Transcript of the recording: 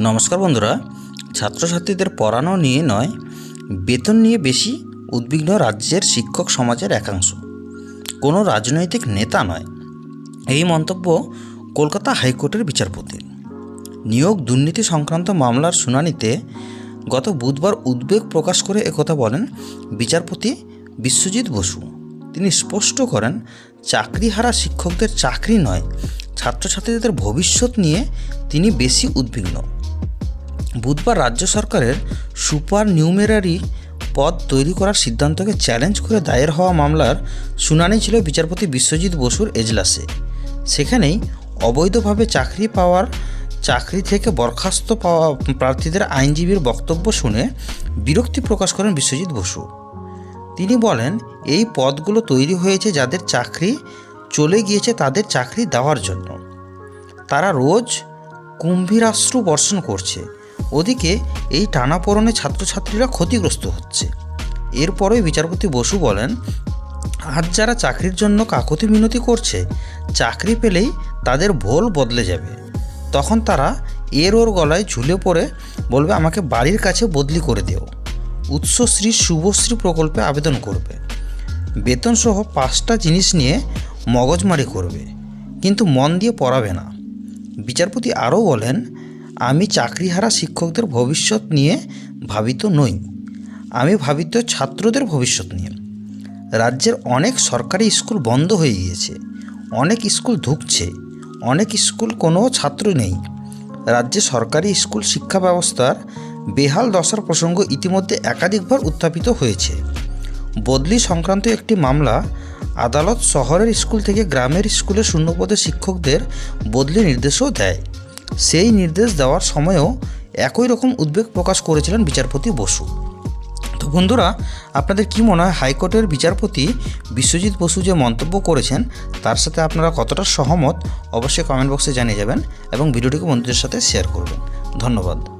নমস্কার বন্ধুরা। ছাত্রছাত্রীদের পড়ানো নিয়ে নয়, বেতন নিয়ে বেশি উদ্বিগ্ন রাজ্যের শিক্ষক সমাজের একাংশ। কোনো রাজনৈতিক নেতা নয়। এই মন্তব্য কলকাতা হাইকোর্টের বিচারপতির নিয়োগ দুর্নীতি সংক্রান্ত মামলার শুনানিতে গত বুধবার উদ্বেগ প্রকাশ করে একথা বলেন বিচারপতি বিশ্বজিৎ বসু। তিনি স্পষ্ট করেন, চাকরিহারা শিক্ষকদের চাকরি নয়, ছাত্রছাত্রীদের ভবিষ্যৎ নিয়ে তিনি বেশি উদ্বিগ্ন। বুধবার রাজ্য সরকারের সুপার নিউমেরারি পদ তৈরি করার সিদ্ধান্তকে চ্যালেঞ্জ করে দায়ের হওয়া মামলার শুনানি ছিল বিচারপতি বিশ্বজিৎ বসুর এজলাসে। সেখানেই অবৈধভাবে চাকরি পাওয়ার, চাকরি থেকে বরখাস্ত পাওয়া প্রার্থীদের আইনজীবীর বক্তব্য শুনে বিরক্তি প্রকাশ করেন বিশ্বজিৎ বসু। তিনি বলেন, এই পদগুলো তৈরি হয়েছে যাদের চাকরি চলে গিয়েছে তাদের চাকরি দেওয়ার জন্য। তারা রোজ কুম্ভীরাশ্রু বর্ষণ করছে। ওদিকে এই টানাপোড়নে ছাত্রছাত্রীরা ক্ষতিগ্রস্ত হচ্ছে। এরপরেই বিচারপতি বসু বলেন, আজ যারা চাকরির জন্য কাকতি মিনতি করছে, চাকরি পেলেই তাদের ভোল বদলে যাবে। তখন তারা এর ওর গলায় ঝুলে পড়ে বলবে, আমাকে বাড়ির কাছে বদলি করে দেও। উৎসশ্রী শুভশ্রী প্রকল্পে আবেদন করবে। বেতনসহ পাঁচটা জিনিস নিয়ে মগজমারি করবে, কিন্তু মন দিয়ে পড়াবে না। বিচারপতি আরও বলেন আমি চাকরিহারা শিক্ষকদের ভবিষ্যৎ নিয়ে ভাবিত নই। আমি ভাবিত ছাত্রদের ভবিষ্যৎ নিয়ে। রাজ্যের অনেক সরকারি স্কুল বন্ধ হয়ে গিয়েছে। অনেক স্কুল ধুঁকছে। অনেক স্কুল কোনো ছাত্র নেই। রাজ্যে সরকারি স্কুল শিক্ষা ব্যবস্থার বেহাল দশার প্রসঙ্গ ইতিমধ্যে একাধিকবার উত্থাপিত হয়েছে। বদলি সংক্রান্ত একটি মামলা আদালত শহরের স্কুল থেকে গ্রামের স্কুলে শূন্যপদে শিক্ষকদের বদলি নির্দেশও দেয়। সেই নির্দেশ দেওয়ার সময়েও একই রকম উদ্বেগ প্রকাশ করেছিলেন বিচারপতি বসু। তো বন্ধুরা, আপনাদের কি মনে হয় হাইকোর্টের বিচারপতি বিশ্বজিৎ বসু যে মন্তব্য করেছেন, তার সাথে আপনারা কতটা সহমত? অবশ্যই কমেন্ট বক্সে জানিয়ে যাবেন এবং ভিডিওটিকে বন্ধুদের সাথে শেয়ার করবেন। ধন্যবাদ।